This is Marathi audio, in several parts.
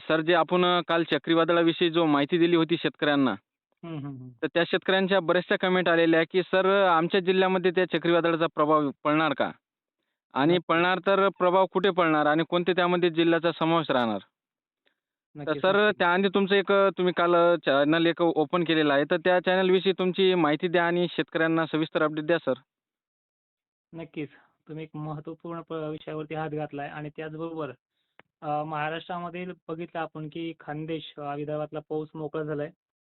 सर जे आपण काल चक्रीवादळाविषयी जो माहिती दिली होती शेतकऱ्यांना. तर त्या शेतकऱ्यांच्या बऱ्याचशा कमेंट आलेल्या की सर आमच्या जिल्ह्यामध्ये त्या चक्रीवादळाचा प्रभाव पडणार का? आणि. पडणार तर प्रभाव कुठे पडणार आणि कोणत्या त्यामध्ये जिल्ह्याचा समावेश राहणार? तर सर. त्याआधी तुमचं एक तुम्ही काल चॅनल एक ओपन केलेलं आहे, तर त्या चॅनलविषयी तुमची माहिती द्या आणि शेतकऱ्यांना सविस्तर अपडेट द्या सर. नक्कीच. तुम्ही एक महत्त्वपूर्ण प विषयावरती हात घातलाय आणि त्याचबरोबर महाराष्ट्रामधील महाराष्ट्रामध्ये बघितलं आपण की खानदेश विदर्भातला पाऊस मोकळा झालाय.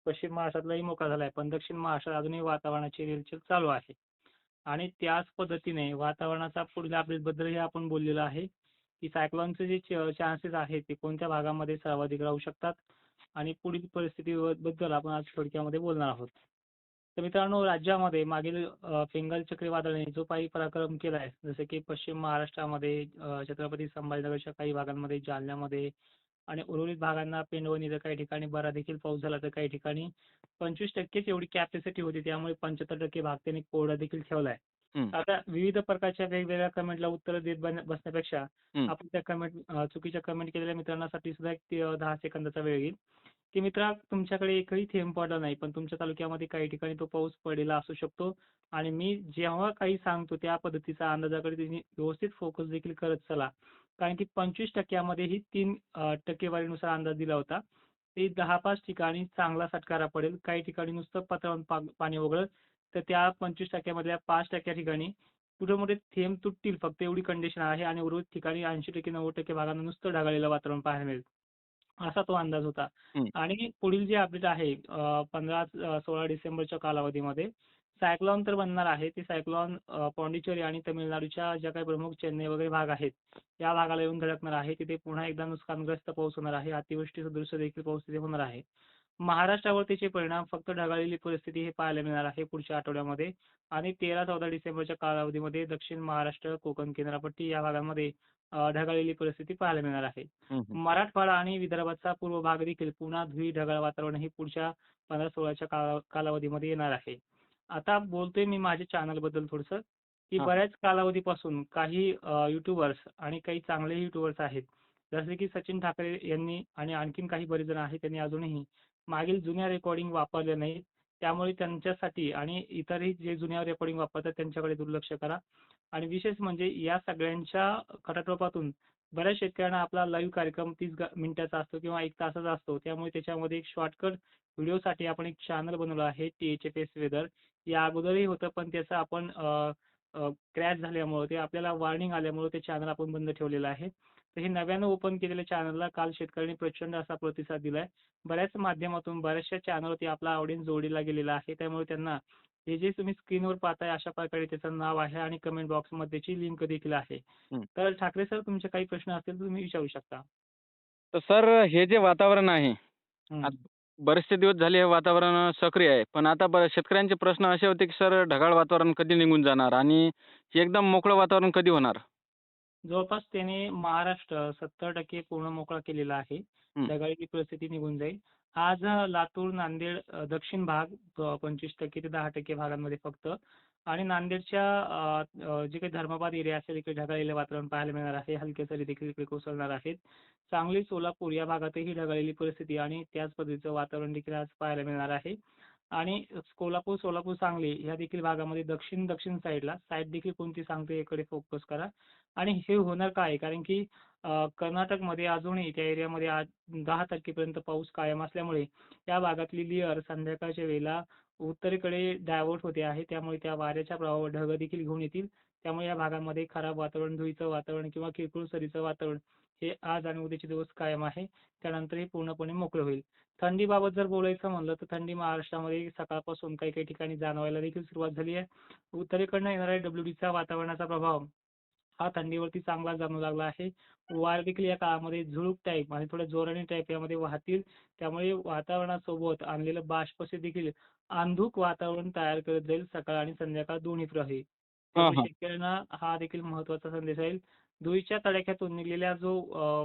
पश्चिम महाराष्ट्रातलाही मोकळा झालाय. पण दक्षिण महाराष्ट्रात अजूनही वातावरणाची रेलचेल चालू आहे. आणि त्याच पद्धतीने वातावरणाचा पुढील अपडेटबद्दलही आपण बोललेलो आहे, की सायक्लॉनचे जे चान्सेस आहेत ते कोणत्या भागामध्ये सर्वाधिक राहू शकतात आणि पुढील परिस्थिती बद्दल आपण आज थोडक्यामध्ये बोलणार आहोत. तर मित्रांनो राज्यामध्ये मागील अ, बेंगाल चक्रीवादळाने जो काही पराक्रम केलाय, जसे की पश्चिम महाराष्ट्रामध्ये छत्रपती संभाजीनगरच्या काही भागांमध्ये, जालन्यामध्ये आणि उर्वरित भागांना पेंडवणी तर काही ठिकाणी बरा देखील पाऊस झाला, तर काही ठिकाणी 25%च एवढी कॅपॅसिटी होती. त्यामुळे 75% भाग त्यांनी कोरडा देखील ठेवलाय. हं. आता विविध प्रकारच्या वेगवेगळ्या कमेंटला उत्तरं देत बसण्यापेक्षा. आपण त्या कमेंट चुकीच्या कमेंट केलेल्या मित्रांसाठी सुद्धा एक 10 सेकंदाचा वेळ घेईल, की मित्रा तुमच्याकडे एकही थेंब पडला नाही, पण तुमच्या तालुक्यामध्ये काही ठिकाणी तो पाऊस पडलेला असू शकतो आणि मी जेव्हा काही सांगतो त्या पद्धतीचा अंदाजाकडे तुम्ही व्यवस्थित फोकस देखील करत चला. कारण की पंचवीस टक्क्यामध्ये ही तीन टक्केवारीनुसार अंदाज दिला होता. ते 10-5 ठिकाणी चांगला सटकारा पडेल. काही ठिकाणी नुसतं पात्रावरून पाणी वगळत तर त्या पंचवीस टक्क्यामधल्या पाच टक्क्या ठिकाणी कुठे-मोठे थेंब तुटतील फक्त एवढी कंडिशन आहे आणि उर्वरित ठिकाणी 80% 90% भागांना नुसतं ढगाळलेलं वातावरण पाहायला मिळेल. असा तो अंदाज होता. हं. आणि पुढील जे अपडेट आहे अ, 15 अ, 16 डिसेंबरच्या कालावधीमध्ये सायक्लॉन तर बनणार आहे. ते सायक्लॉन अ, पॉंडिचेरी आणि तामिळनाडूच्या ज्या काही प्रमुख चेन्नई वगैरे भाग आहेत, या भागाला येऊन धडकणार आहे. तिथे पुन्हा एकदा नुकसानग्रस्त पाऊस होणार आहे. अतिवृष्टी सदृश देखील पाऊस तिथे होणार आहे. महाराष्ट्रावर त्याचे परिणाम फक्त ढगाळलेली परिस्थिती हे पाहायला मिळणार आहे पुढच्या आठवड्यामध्ये आणि 13-14 डिसेंबरच्या कालावधीमध्ये दक्षिण महाराष्ट्र, कोकण किनारपट्टी या भागांमध्ये ढगाळलेली परिस्थिती पाहायला मिळणार आहे. मराठवाडा आणि विदर्भाचा पूर्व भाग देखील पुन्हा धुळी ढगाळ वातावरण हे पुढच्या 15-16च्या काला कालावधीमध्ये येणार आहे. आता बोलतोय मी माझ्या चॅनलबद्दल थोडंसं, की. बऱ्याच कालावधीपासून काही यूट्यूबर्स आणि काही चांगले यूट्यूबर्स आहेत. जसे की सचिन ठाकरे यांनी आणि आणखीन काही बरेच जण आहेत त्यांनी अजूनही मागील जुन्या रेकॉर्डिंग वापरल्या नाहीत. त्यामुळे त्यांच्यासाठी आणि इतरही जे जुन्या रेकॉर्डिंग वापरतात त्यांच्याकडे दुर्लक्ष करा. आणि विशेष म्हणजे या सगळ्यांच्या खटाटोपातून बऱ्याच शेतकऱ्यांना आपला लाईव्ह कार्यक्रम तीस मिनिटाचा असतो किंवा एक तासाचा असतो. त्यामुळे त्याच्यामध्ये एक शॉर्टकट व्हिडिओसाठी आपण एक चॅनल बनवलं आहे टी-एच-एफ-एस वेदर. या अगोदरही होतं पण त्याचं आपण क्रॅश झाल्यामुळं ते आपल्याला वॉर्निंग आल्यामुळं ते चॅनल आपण बंद ठेवलेलं आहे. तर हे नव्यानं ओपन केलेल्या चॅनलला काल शेतकऱ्यांनी प्रचंड असा प्रतिसाद दिलाय. बऱ्याच माध्यमातून बऱ्याचशा चॅनलवरती आपला ऑडियन्स जोडला गेलेला आहे. त्यामुळे त्यांना हे जे तुम्ही स्क्रीनवर पाहताय अशा प्रकारे त्याचं नाव आहे आणि कमेंट बॉक्समध्ये त्याची लिंक देखील आहे. तर ठाकरे सर तुमचे काही प्रश्न असतील तर तुम्ही विचारू शकता. तर सर हे जे वातावरण आहे, बरेचसे दिवस झाले हे वातावरण सक्रिय आहे. पण आता ब शेतकऱ्यांचे प्रश्न असे होते, की सर ढगाळ वातावरण कधी निघून जाणार आणि एकदम मोकळं वातावरण कधी होणार? जवळपास त्याने महाराष्ट्र 70% पूर्ण मोकळा केलेला आहे. हं. ढगाळी परिस्थिती निघून जाईल. आज लातूर, नांदेड अ, दक्षिण भाग अ, 25% ते 10% भागांमध्ये फक्त आणि नांदेडच्या जे काही धर्माबाद एरिया असेल इकडे ढगाळलेलं वातावरण पाहायला मिळणार आहे. हलक्या सरी देखील इकडे कोसळणार आहेत. सांगली, सोलापूर या भागातही ढगाळलेली परिस्थिती आणि त्याच पद्धतीचं वातावरण देखील आज पाहायला मिळणार आहे. आणि कोल्हापूर, सोलापूर, सांगली ह्या देखील भागामध्ये दक्षिण दक्षिण साईडला साईड देखील कोणती सांगते याकडे फोकस करा. आणि हे होणार काय कारण की कर्नाटकमध्ये अजूनही त्या एरियामध्ये आज दहा तारखेपर्यंत पाऊस कायम असल्यामुळे या भागातली लेयर संध्याकाळच्या वेळेला उत्तरेकडे डायव्हर्ट होते आहे. त्यामुळे त्या वाऱ्याच्या प्रभावावर ढग देखील घेऊन येतील. त्यामुळे या भागामध्ये खराब वातावरण, धुळीचं वातावरण किंवा किरकोळ सरीचं वातावरण हे आज आणि उद्याचे दिवस कायम आहे. त्यानंतर हे पूर्णपणे मोकळं होईल. थंडीबाबत जर बोलायचं म्हणलं तर थंडी महाराष्ट्रामध्ये सकाळपासून काही काही ठिकाणी जाणवायला देखील सुरुवात झाली आहे. उत्तरेकडनं येणाऱ्या डब्ल्यूडीचा वातावरणाचा प्रभाव हा थंडीवरती चांगला जाणवू लागला आहे. वारे देखील या काळामध्ये झुळूक टाईप आणि थोड्या जोराने टाईप यामध्ये वाहतील. त्यामुळे वातावरणासोबत आणलेलं बाष्पसे देखील अंधुक वातावरण तयार करत जाईल सकाळ आणि संध्याकाळ दोन्ही प्रहरी. त्यामुळे. शेतकऱ्यांना हा देखील महत्त्वाचा संदेश राहील. धुळीच्या तडाख्यातून निघालेला जो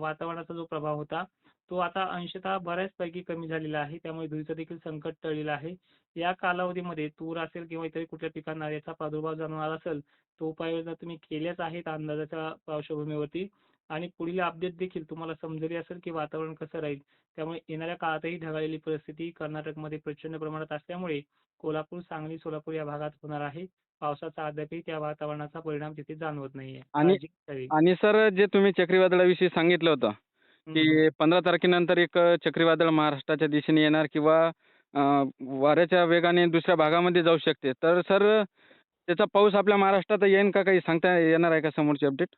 वातावरणाचा जो प्रभाव होता, तो आता अंशतः बऱ्याचपैकी कमी झालेला आहे. त्यामुळे धुळीचं देखील संकट टळलेलं आहे. या कालावधीमध्ये तूर असेल किंवा इतर कुठल्या पिकांना याचा प्रादुर्भाव जाणवणार असेल, तर उपाययोजना तुम्ही केल्याच आहेत अंदाजाच्या पार्श्वभूमीवरती. आणि पुढील अपडेट देखील तुम्हाला समजली असेल की वातावरण कसं राहील. त्यामुळे येणाऱ्या काळातही ढगाळलेली परिस्थिती कर्नाटकमध्ये प्रचंड प्रमाणात असल्यामुळे कोल्हापूर, सांगली, सोलापूर या भागात होणार आहे. पावसाचा अद्यापही त्या वातावरणाचा परिणाम तिथे जाणवत नाहीये. आणि सर जे तुम्ही चक्रीवादळाविषयी सांगितलं होतं. की 15 तारखेनंतर एक चक्रीवादळ महाराष्ट्राच्या दिशेने येणार किंवा वाऱ्याच्या वेगाने दुसऱ्या भागामध्ये जाऊ शकते. तर सर त्याचा पाऊस आपल्या महाराष्ट्रात येईन का काही सांगता येणार आहे का समोरची अपडेट?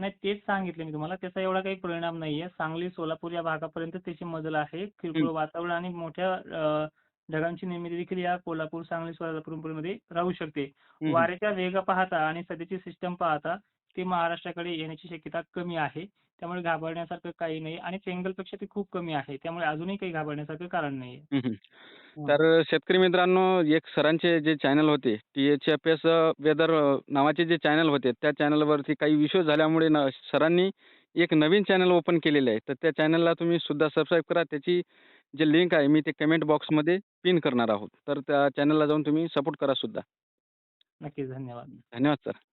नाही तेच सांगितलं मी तुम्हाला. त्याचा एवढा काही परिणाम नाहीये. सांगली, सोलापूर या भागापर्यंत त्याची मजल आहे. किरकोळ. वातावरण आणि मोठ्या ढगांची निर्मिती देखील या कोल्हापूर, सांगली, सोलापूरमध्ये राहू शकते. वाऱ्याचा वेग पाहता आणि सध्याची सिस्टम पाहता ती महाराष्ट्राकडे येण्याची शक्यता कमी आहे. त्यामुळे घाबरण्यासारखं काही नाही आणि चेंगलपेक्षा ती खूप कमी आहे. त्यामुळे अजूनही काही घाबरण्यासारखं कारण नाहीये. तर शेतकरी मित्रांनो एक सरांचे जे चॅनल होते टी-एच-एफ-एस वेदर नावाचे जे चॅनल होते त्या चॅनलवरती काही इश्यूज झाल्यामुळे न सरांनी एक नवीन चॅनल ओपन केलेलं आहे. तर त्या चॅनलला तुम्ही सुद्धा सबस्क्राईब करा. त्याची जी लिंक आहे मी ते कमेंट बॉक्समध्ये पिन करणार आहोत. तर त्या चॅनलला जाऊन तुम्ही सपोर्ट करा सुद्धा. नक्कीच. धन्यवाद. धन्यवाद सर.